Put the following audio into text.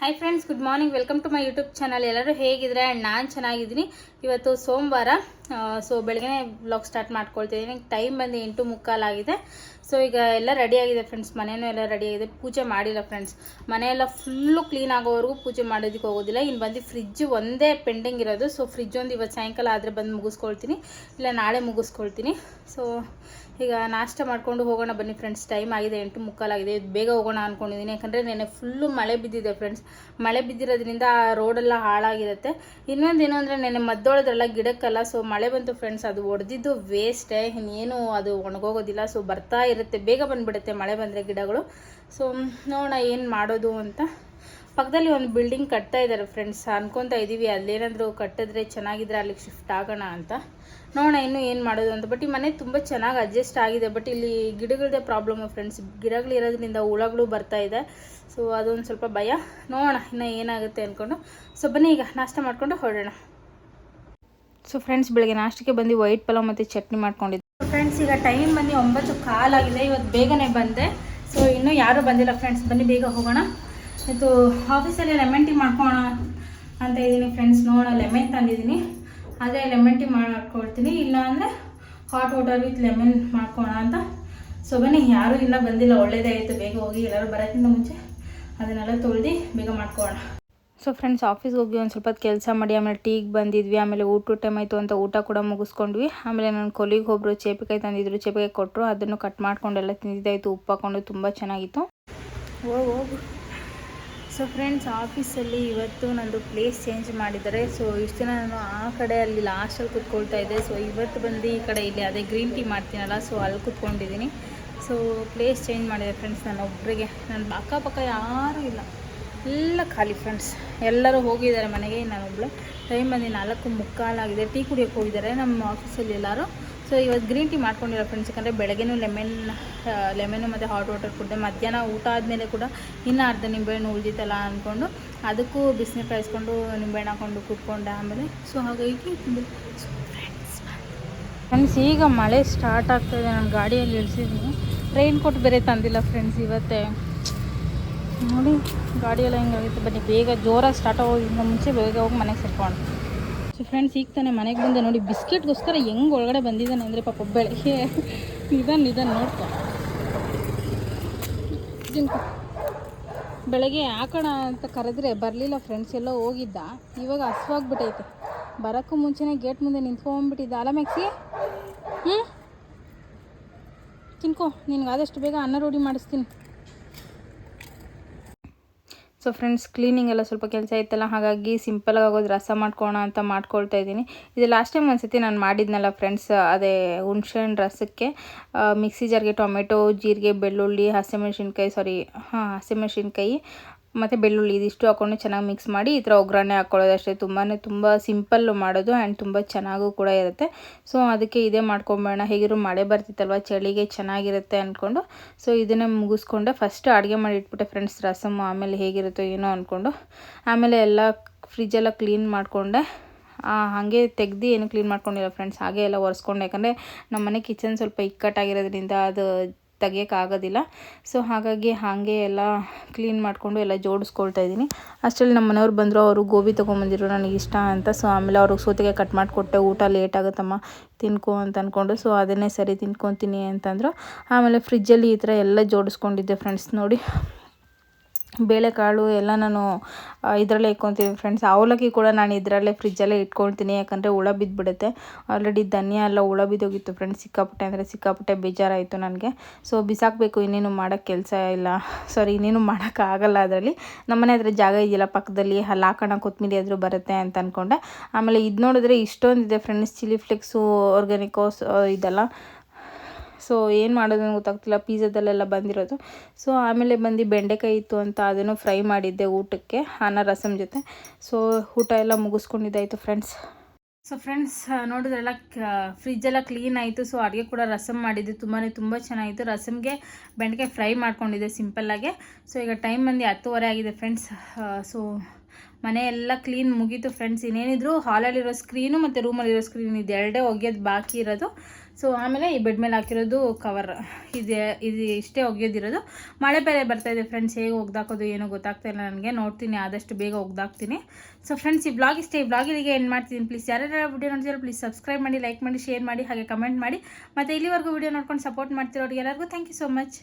Hi friends good morning welcome to my YouTube channel ಎಲ್ಲರೂ ಹೇಗಿದ್ರೆ? And ನಾನು ಚೆನ್ನಾಗಿದ್ದೀನಿ. ಇವತ್ತು ಸೋಮವಾರ. ಸೊ ಬೆಳಗ್ಗೆ ಬ್ಲಾಗ್ ಸ್ಟಾರ್ಟ್ ಮಾಡ್ಕೊಳ್ತಿದ್ದೀನಿ ಟೈಮ್ ಬಂದು ಎಂಟು ಮುಕ್ಕಾಲಾಗಿದೆ ಸೊ ಈಗ ಎಲ್ಲ ರೆಡಿ ಆಗಿದೆ ಫ್ರೆಂಡ್ಸ್ ಮನೆಯೂ ಎಲ್ಲ ರೆಡಿ ಆಗಿದೆ. ಪೂಜೆ ಮಾಡಿಲ್ಲ ಫ್ರೆಂಡ್ಸ್ ಮನೆಯೆಲ್ಲ ಫುಲ್ಲು ಕ್ಲೀನ್ ಆಗೋವರೆಗೂ ಪೂಜೆ ಮಾಡೋದಕ್ಕೆ ಹೋಗೋದಿಲ್ಲ. ಇನ್ನು ಬಂದು ಫ್ರಿಜ್ ಒಂದೇ ಪೆಂಡಿಂಗ್ ಇರೋದು. ಸೊ ಫ್ರಿಜ್ ಒಂದು ಇವತ್ತು ಸಾಯಂಕಾಲ ಆದರೆ ಬಂದು ಮುಗಿಸ್ಕೊಳ್ತೀನಿ. ಇಲ್ಲ ನಾಳೆ ಮುಗಿಸ್ಕೊಳ್ತೀನಿ. ಸೊ ಈಗ ನಾಷ್ಟ ಮಾಡ್ಕೊಂಡು ಹೋಗೋಣ ಬನ್ನಿ ಫ್ರೆಂಡ್ಸ್ ಟೈಮ್ ಆಗಿದೆ. ಎಂಟು ಮುಕ್ಕಾಲಾಗಿದೆ ಇದು ಬೇಗ ಹೋಗೋಣ ಅಂದ್ಕೊಂಡಿದ್ದೀನಿ ಯಾಕಂದರೆ ನೆನೆ ಫುಲ್ಲು ಮಳೆ ಬಿದ್ದಿದೆ ಫ್ರೆಂಡ್ಸ್ ಮಳೆ ಬಿದ್ದಿರೋದ್ರಿಂದ ರೋಡೆಲ್ಲ ಹಾಳಾಗಿರುತ್ತೆ. ಇನ್ನೊಂದು ಏನು ಅಂದರೆ ನೆನೆ ಮದ್ದೊಳದ್ರಲ್ಲ ಗಿಡಕ್ಕೆಲ್ಲ ಸೊ ಮಳೆ ಬಂತು ಫ್ರೆಂಡ್ಸ್ ಅದು ಒಡೆದಿದ್ದು ವೇಸ್ಟೇ ಇನ್ನೇನು ಅದು ಒಣಗೋಗೋದಿಲ್ಲ. ಸೊ ಬರ್ತಾ ಇರುತ್ತೆ. ಬೇಗ ಬಂದುಬಿಡುತ್ತೆ ಮಳೆ ಬಂದರೆ ಗಿಡಗಳು. ಸೊ ನೋಡೋಣ ಏನು ಮಾಡೋದು ಅಂತ. ಪಕ್ಕದಲ್ಲಿ ಒಂದು ಬಿಲ್ಡಿಂಗ್ ಕಟ್ತಾ ಇದ್ದಾರೆ ಫ್ರೆಂಡ್ಸ್ ಅನ್ಕೊತಾ ಇದ್ದೀವಿ ಅಲ್ಲೇನಾದರೂ ಕಟ್ಟಿದ್ರೆ ಚೆನ್ನಾಗಿದ್ರೆ ಅಲ್ಲಿಗೆ ಶಿಫ್ಟ್ ಆಗೋಣ ಅಂತ. ನೋಡೋಣ ಇನ್ನೂ ಏನು ಮಾಡೋದು ಅಂತ. ಬಟ್ ಈ ಮನೆ ತುಂಬ ಚೆನ್ನಾಗಿ ಅಡ್ಜಸ್ಟ್ ಆಗಿದೆ. ಬಟ್ ಇಲ್ಲಿ ಗಿಡಗಳದೇ ಪ್ರಾಬ್ಲಮ್ ಫ್ರೆಂಡ್ಸ್ ಗಿಡಗಳಿರೋದ್ರಿಂದ ಹುಳಗಳು ಬರ್ತಾ ಇದೆ. ಸೊ ಅದೊಂದು ಸ್ವಲ್ಪ ಭಯ. ನೋಡೋಣ ಇನ್ನೂ ಏನಾಗುತ್ತೆ ಅಂದ್ಕೊಂಡು ಸೊ ಬನ್ನಿ ಈಗ. ನಾಷ್ಟ ಮಾಡಿಕೊಂಡು ಹೊರಡೋಣ. ಸೊ ಫ್ರೆಂಡ್ಸ್ ಬೆಳಗ್ಗೆ ನಾಷ್ಟಕ್ಕೆ ಬಂದು ವೈಟ್ ಪಲಾವ್ ಮತ್ತು ಚಟ್ನಿ ಮಾಡ್ಕೊಂಡಿದ್ದೆ. ಫ್ರೆಂಡ್ಸ್ ಈಗ ಟೈಮ್ ಬಂದು ಒಂಬತ್ತು ಕಾಲಾಗಿದೆ ಇವತ್ತು ಬೇಗನೆ ಬಂದೆ. ಸೊ ಇನ್ನೂ ಯಾರೂ ಬಂದಿಲ್ಲ ಫ್ರೆಂಡ್ಸ್ ಬನ್ನಿ, ಬೇಗ ಹೋಗೋಣ. ಇದು ಆಫೀಸಲ್ಲಿ ಲೆಮನ್ ಟೀ ಮಾಡ್ಕೊಳ್ಳೋಣ ಅಂತ ಇದ್ದೀನಿ ಫ್ರೆಂಡ್ಸ್ ನೋಡೋಣ ಲೆಮನ್ ತಂದಿದ್ದೀನಿ. ಅದೇ ಲೆಮನ್ ಟೀ ಮಾಡ್ಕೊಳ್ತೀನಿ ಇಲ್ಲ ಅಂದರೆ ಹಾಟ್ ವಾಟರ್ ವಿತ್ ಲೆಮನ್ ಮಾಡ್ಕೋಣ ಅಂತ. ಸೊ ಬನ್ನಿ, ಯಾರೂ ಇಲ್ಲ, ಬಂದಿಲ್ಲ. ಒಳ್ಳೇದೇ ಆಯಿತು. ಬೇಗ ಹೋಗಿ ಎಲ್ಲರೂ ಬರೋಕ್ಕಿಂತ ಮುಂಚೆ ಅದನ್ನೆಲ್ಲ ತೊಳ್ದು ಬೇಗ ಮಾಡ್ಕೊಳ್ಳೋಣ ಸೊ ಫ್ರೆಂಡ್ಸ್ ಆಫೀಸ್ಗೆ ಹೋಗಿ ಒಂದು ಸ್ವಲ್ಪ ಕೆಲಸ ಮಾಡಿ, ಆಮೇಲೆ ಟೀಗೆ ಬಂದಿದ್ವಿ, ಆಮೇಲೆ ಊಟ ಟೈಮ್ ಆಯಿತು ಅಂತ ಊಟ ಕೂಡ ಮುಗಿಸ್ಕೊಂಡ್ವಿ. ಆಮೇಲೆ ನನ್ನ ಕೊಲಿಗೆ ಒಬ್ಬರು ಚೇಪಿಕಾಯಿ ತಂದಿದ್ರು, ಚೇಪಿಕಾಯಿ ಕೊಟ್ಟರು ಅದನ್ನು ಕಟ್ ಮಾಡ್ಕೊಂಡೆಲ್ಲ ತಿಂದಿದ್ದಾಯಿತು, ಉಪ್ಪು ಹಾಕೊಂಡು ತುಂಬ ಚೆನ್ನಾಗಿತ್ತು. ಹೋಗು ಹೋಗು ಸೊ ಫ್ರೆಂಡ್ಸ್ ಆಫೀಸಲ್ಲಿ ಇವತ್ತು ನಂದು ಪ್ಲೇಸ್ ಚೇಂಜ್ ಮಾಡಿದ್ದಾರೆ. ಸೊ ಇಷ್ಟು ದಿನ ನಾನು ಆ ಕಡೆ ಅಲ್ಲಿ ಲಾಸ್ಟಲ್ಲಿ ಕುತ್ಕೊಳ್ತಾ ಇದ್ದೆ. ಸೊ ಇವತ್ತು ಬಂದು ಈ ಕಡೆ ಇಲ್ಲಿ ಅದೇ ಗ್ರೀನ್ ಟೀ ಮಾಡ್ತೀನಲ್ಲ ಸೊ ಅಲ್ಲಿ ಕೂತ್ಕೊಂಡಿದ್ದೀನಿ. ಸೊ ಪ್ಲೇಸ್ ಚೇಂಜ್ ಮಾಡಿದೆ ಫ್ರೆಂಡ್ಸ್ ನಾನು ಒಬ್ಬರಿಗೆ ನನ್ನ ಅಕ್ಕಪಕ್ಕ ಯಾರೂ ಇಲ್ಲ. ಎಲ್ಲ ಖಾಲಿ ಫ್ರೆಂಡ್ಸ್ ಎಲ್ಲರೂ ಹೋಗಿದ್ದಾರೆ ಮನೆಗೆ ನಾನು ಒಬ್ಬಳು ಟೈಮ್ ಬಂದು ನಾಲ್ಕು ಮುಕ್ಕಾಲಾಗಿದೆ ಟೀ ಕುಡಿಯೋಕೆ ಹೋಗಿದ್ದಾರೆ ನಮ್ಮ ಆಫೀಸಲ್ಲಿ ಎಲ್ಲರೂ. ಸೊ ಇವತ್ತು ಗ್ರೀನ್ ಟೀ ಮಾಡ್ಕೊಂಡಿರೋ ಫ್ರೆಂಡ್ಸ್ ಯಾಕಂದರೆ ಬೆಳಗ್ಗೆನೂ ಲೆಮೆನ್ ಲೆಮೆನು ಮತ್ತು ಹಾಟ್ ವಾಟರ್ ಕುಡಿದೆ ಮಧ್ಯಾಹ್ನ ಊಟ ಆದಮೇಲೆ ಕೂಡ ಇನ್ನೂ ಅರ್ಧ ನಿಂಬೆಹಣ್ಣು ಉಳಿದಿತ್ತಲ್ಲ ಅಂದ್ಕೊಂಡು ಅದಕ್ಕೂ ಬಿಸಿನೀರು ಕಾಯಿಸ್ಕೊಂಡು ನಿಂಬೆಹಣ್ಣು ಹಾಕೊಂಡು ಕುಟ್ಕೊಂಡೆ ಆಮೇಲೆ. ಸೊ ಹಾಗಾಗಿ ಫ್ರೆಂಡ್ಸ್ ಈಗ ಮಳೆ ಸ್ಟಾರ್ಟ್ ಆಗ್ತಾಯಿದೆ ನಾನು ಗಾಡಿಯಲ್ಲಿ ಇಳಿಸಿದ್ದೀನಿ. ಟ್ರೈನ್ ಕೋಟ್ ಬೇರೆ ತಂದಿಲ್ಲ ಫ್ರೆಂಡ್ಸ್ ಇವತ್ತೇ. ನೋಡಿ, ಗಾಡಿಯೆಲ್ಲ ಹೆಂಗಾಗುತ್ತೆ ಬನ್ನಿ, ಬೇಗ ಜೋರಾಗಿ ಸ್ಟಾರ್ಟ್ ಆಗೋದ್ರಿಂದ ಮುಂಚೆ ಬೇಗ ಹೋಗಿ ಮನೆಗೆ ಸೇರ್ಕೊಂಡು. ಸೊ ಫ್ರೆಂಡ್ಸ್ ಈಗ ತಾನೆ ಮನೆಗೆ ಬಂದೆ ನೋಡಿ, ಬಿಸ್ಕೆಟ್ಗೋಸ್ಕರ ಹೆಂಗೆ ಒಳಗಡೆ ಬಂದಿದ್ದಾನೆ ಅಂದರೆ ಪಾಪ ಬೆಳಗ್ಗೆ ನಿಧಾನ ನಿಧಾನ ನೋಡ್ಕೊ. ತಿನ್ಕೊ ಬೆಳಗ್ಗೆ ಹಾಕೋಣ ಅಂತ ಕರೆದ್ರೆ ಬರಲಿಲ್ಲ ಫ್ರೆಂಡ್ಸ್ ಎಲ್ಲ ಹೋಗಿದ್ದ. ಇವಾಗ ಹಸುವಾಗ್ಬಿಟ್ಟೈತೆ ಬರೋಕ್ಕೂ ಮುಂಚೆನೇ ಗೇಟ್ ಮುಂದೆ ನಿಂತ್ಕೊಂಬಿಟ್ಟಿದ್ದ ಅಲ್ಲ ಮ್ಯಾಕ್ಸಿ? ಹ್ಞೂ ತಿನ್ಕೊ, ನಿನ್ಗೆ ಆದಷ್ಟು ಬೇಗ ಅನ್ನ ರೂಢಿ ಮಾಡಿಸ್ತೀನಿ. ಸೊ ಫ್ರೆಂಡ್ಸ್ ಕ್ಲೀನಿಂಗ್ ಎಲ್ಲ ಸ್ವಲ್ಪ ಕೆಲಸ ಇತ್ತಲ್ಲ, ಹಾಗಾಗಿ ಸಿಂಪಲಾಗಿ ಆಗೋದು ರಸ ಮಾಡ್ಕೋಣ ಅಂತ ಮಾಡ್ಕೊಳ್ತಾ ಇದ್ದೀನಿ. ಇದು ಲಾಸ್ಟ್ ಟೈಮ್ ಒಂದ್ಸತಿ ನಾನು ಮಾಡಿದ್ನಲ್ಲ ಫ್ರೆಂಡ್ಸ್ ಅದೇ ಹುಣ್ಸೆಹಣ್ಣು ರಸಕ್ಕೆ ಮಿಕ್ಸಿ ಜಾರ್ಗೆ ಟೊಮೆಟೊ, ಜೀರಿಗೆ, ಬೆಳ್ಳುಳ್ಳಿ, ಹಸಿಮೆಣ್ಸಿನ್ಕಾಯಿ ಸಾರಿ ಹಾಂ, ಹಸಿಮೆಣ್ಸಿನ್ಕಾಯಿ ಮತ್ತು ಬೆಳ್ಳುಳ್ಳಿ ಇದಿಷ್ಟು ಹಾಕ್ಕೊಂಡು ಚೆನ್ನಾಗಿ ಮಿಕ್ಸ್ ಮಾಡಿ ಈ ಥರ ಒಗ್ಗರಣೆ ಹಾಕ್ಕೊಳ್ಳೋದಷ್ಟೇ ತುಂಬಾ ತುಂಬ ಸಿಂಪಲ್ಲು ಮಾಡೋದು ಆ್ಯಂಡ್ ತುಂಬ ಚೆನ್ನಾಗೂ ಕೂಡ ಇರುತ್ತೆ. ಸೊ ಅದಕ್ಕೆ ಇದೇ ಮಾಡ್ಕೊಂಬೇಡ ಹೇಗಿರೋ ಮಳೆ ಬರ್ತಿತ್ತಲ್ವ, ಚಳಿಗೆ ಚೆನ್ನಾಗಿರುತ್ತೆ ಅಂದ್ಕೊಂಡು ಸೊ ಇದನ್ನೇ ಮುಗಿಸ್ಕೊಂಡೆ ಫಸ್ಟ್ ಅಡುಗೆ ಮಾಡಿ ಇಟ್ಬಿಟ್ಟೆ ಫ್ರೆಂಡ್ಸ್ ರಸಮು, ಆಮೇಲೆ ಹೇಗಿರುತ್ತೋ ಏನೋ ಅಂದ್ಕೊಂಡು ಆಮೇಲೆ ಎಲ್ಲ ಫ್ರಿಜ್ಜೆಲ್ಲ ಕ್ಲೀನ್ ಮಾಡಿಕೊಂಡೆ. ಹಾಗೆ ತೆಗ್ದು ಏನು ಕ್ಲೀನ್ ಮಾಡ್ಕೊಂಡಿಲ್ಲ ಫ್ರೆಂಡ್ಸ್ ಹಾಗೆ ಎಲ್ಲ ಒರೆಸ್ಕೊಂಡೆ. ಯಾಕಂದರೆ ನಮ್ಮ ಮನೆ ಕಿಚನ್ ಸ್ವಲ್ಪ ಇಕ್ಕಟ್ಟಾಗಿರೋದ್ರಿಂದ ಅದು ತೆಗಿಯೋಕ್ಕಾಗೋದಿಲ್ಲ. ಸೊ ಹಾಗಾಗಿ ಹಾಗೆ ಎಲ್ಲ ಕ್ಲೀನ್ ಮಾಡಿಕೊಂಡು ಎಲ್ಲ ಜೋಡಿಸ್ಕೊಳ್ತಾ ಇದ್ದೀನಿ. ಅಷ್ಟರಲ್ಲಿ ನಮ್ಮ ಮನೆಯವ್ರು ಬಂದರು, ಅವರು ಗೋಬಿ ತೊಗೊಂಬಂದಿರು ನನಗೆ ಇಷ್ಟ ಅಂತ. ಸೊ ಆಮೇಲೆ ಅವ್ರಿಗೆ ಸೋತಿಗೆ ಕಟ್ ಮಾಡಿಕೊಟ್ಟೆ, ಊಟ ಲೇಟ್ ಆಗುತ್ತಮ್ಮ, ತಿನ್ಕೊ ಅಂತ ಅಂದ್ಕೊಂಡು ಸೊ ಅದನ್ನೇ ಸರಿ ತಿನ್ಕೊತೀನಿ ಅಂತಂದರು. ಆಮೇಲೆ ಫ್ರಿಜ್ಜಲ್ಲಿ ಈ ಥರ ಎಲ್ಲ ಜೋಡಿಸ್ಕೊಂಡಿದ್ದೆ ಫ್ರೆಂಡ್ಸ್ ನೋಡಿ. ಬೇಳೆಕಾಳು ಎಲ್ಲ ನಾನು ಇದರಲ್ಲೇ ಇಟ್ಕೊತೀನಿ ಫ್ರೆಂಡ್ಸ್ ಅವಲಕ್ಕಿ ಕೂಡ ನಾನು ಇದರಲ್ಲೇ ಫ್ರಿಜ್ಜಲ್ಲೇ ಇಟ್ಕೊಳ್ತೀನಿ, ಯಾಕಂದರೆ ಹುಳ ಬಿದ್ದುಬಿಡುತ್ತೆ ಆಲ್ರೆಡಿ ಧನಿಯಾ ಎಲ್ಲ ಹುಳ ಬಿದ್ದೋಗಿತ್ತು ಫ್ರೆಂಡ್ಸ್ ಸಿಕ್ಕಾಪಟ್ಟೆ ಅಂದರೆ ಸಿಕ್ಕಾಪಟ್ಟೆ ಬೇಜಾರಾಯಿತು ನನಗೆ. ಸೊ ಬಿಸಾಕಬೇಕು, ಇನ್ನೇನು ಮಾಡೋಕ್ಕೆ ಕೆಲಸ ಇಲ್ಲ. ಸಾರಿ ಇನ್ನೇನು ಮಾಡೋಕ್ಕಾಗಲ್ಲ ಅದರಲ್ಲಿ. ನಮ್ಮನೆ ಹತ್ರ ಜಾಗ ಇದೆಯಲ್ಲ, ಪಕ್ಕದಲ್ಲಿ ಅಲ್ಲಿ ಹಾಕೋಣ ಕೊತ್ತಂಬರಿ ಆದರೂ ಬರುತ್ತೆ ಅಂತ ಅಂದ್ಕೊಂಡೆ ಆಮೇಲೆ ಇದು ನೋಡಿದ್ರೆ ಇಷ್ಟೊಂದಿದೆ ಫ್ರೆಂಡ್ಸ್ ಚಿಲ್ಲಿ ಫ್ಲೆಕ್ಸು ಆರ್ಗ್ಯಾನಿಕೋಸ್ ಇದೆಲ್ಲ. ಸೊ ಏನು ಮಾಡೋದು ಗೊತ್ತಾಗ್ತಿಲ್ಲ ಪಿಜ್ಜಾದಲ್ಲೆಲ್ಲ ಬಂದಿರೋದು. ಸೊ ಆಮೇಲೆ ಬಂದು ಬೆಂಡೆಕಾಯಿ ಇತ್ತು ಅಂತ ಅದನ್ನು ಫ್ರೈ ಮಾಡಿದ್ದೆ ಊಟಕ್ಕೆ, ಅನ್ನ ರಸಮ್ ಜೊತೆ. ಸೊ ಊಟ ಎಲ್ಲ ಮುಗಿಸ್ಕೊಂಡಿದ್ದಾಯಿತು ಫ್ರೆಂಡ್ಸ್ ಸೊ ಫ್ರೆಂಡ್ಸ್ ನೋಡಿದ್ರೆಲ್ಲ ಫ್ರಿಜ್ಜೆಲ್ಲ ಕ್ಲೀನ್ ಆಯಿತು. ಸೊ ಅಡುಗೆ ಕೂಡ ರಸಮ್ ಮಾಡಿದ್ದೆ ತುಂಬಾ ತುಂಬ ಚೆನ್ನಾಗಿತ್ತು. ರಸಮ್ಗೆ ಬೆಂಡೆಕಾಯಿ ಫ್ರೈ ಮಾಡ್ಕೊಂಡಿದ್ದೆ ಸಿಂಪಲ್ಲಾಗೆ ಸೊ ಈಗ ಟೈಮ್ ಬಂದು ಹತ್ತುವರೆ ಆಗಿದೆ ಫ್ರೆಂಡ್ಸ್ ಸೊ ಮನೆ ಎಲ್ಲ ಕ್ಲೀನ್ ಮುಗೀತು ಫ್ರೆಂಡ್ಸ್ ಇನ್ನೇನಿದ್ರು ಹಾಲಲ್ಲಿರೋ ಸ್ಕ್ರೀನು ಮತ್ತು ರೂಮಲ್ಲಿರೋ ಸ್ಕ್ರೀನ್ ಇದು ಎರಡೇ ಒಗೆಯೋದು ಬಾಕಿ ಇರೋದು. ಸೊ ಆಮೇಲೆ ಈ ಬೆಡ್ ಮೇಲೆ ಹಾಕಿರೋದು ಕವರ್ ಇದೆ, ಇದು ಇಷ್ಟೇ ಒಗೆಯೋದಿರೋದು ಮಳೆ ಬೇರೆ ಬರ್ತಾ ಇದೆ ಫ್ರೆಂಡ್ಸ್ ಹೇಗೆ ಒಗ್ದಾಕೋದು ಏನೂ ಗೊತ್ತಾಗ್ತಾ ಇಲ್ಲ ನನಗೆ. ನೋಡ್ತೀನಿ, ಆದಷ್ಟು ಬೇಗ ಒಗ್ದಾಕ್ತೀನಿ. ಸೊ ಫ್ರೆಂಡ್ಸ್ ಈ ಬ್ಲಾಗ್ ಇಷ್ಟೇ, ಈ ಬ್ಲಾಗ್ ಇಲ್ಲಿಗೆ ಎಂಡ್ ಮಾಡ್ತೀನಿ ಪ್ಲೀಸ್ ಯಾರ್ಯಾರು ವಿಡಿಯೋ ನೋಡ್ತೀರೋ ಪ್ಲೀಸ್ ಸಬ್ಸ್ಕ್ರೈಬ್ ಮಾಡಿ ಲೈಕ್ ಮಾಡಿ ಶೇರ್ ಮಾಡಿ, ಹಾಗೆ ಕಮೆಂಟ್ ಮಾಡಿ. ಮತ್ತು ಇಲ್ಲಿವರೆಗೂ ವಿಡಿಯೋ ನೋಡ್ಕೊಂಡು ಸಪೋರ್ಟ್ ಮಾಡ್ತಿರೋರಿಗೆ ಎಲ್ಲರಿಗೂ ಥ್ಯಾಂಕ್ ಯು ಸೊ ಮಚ್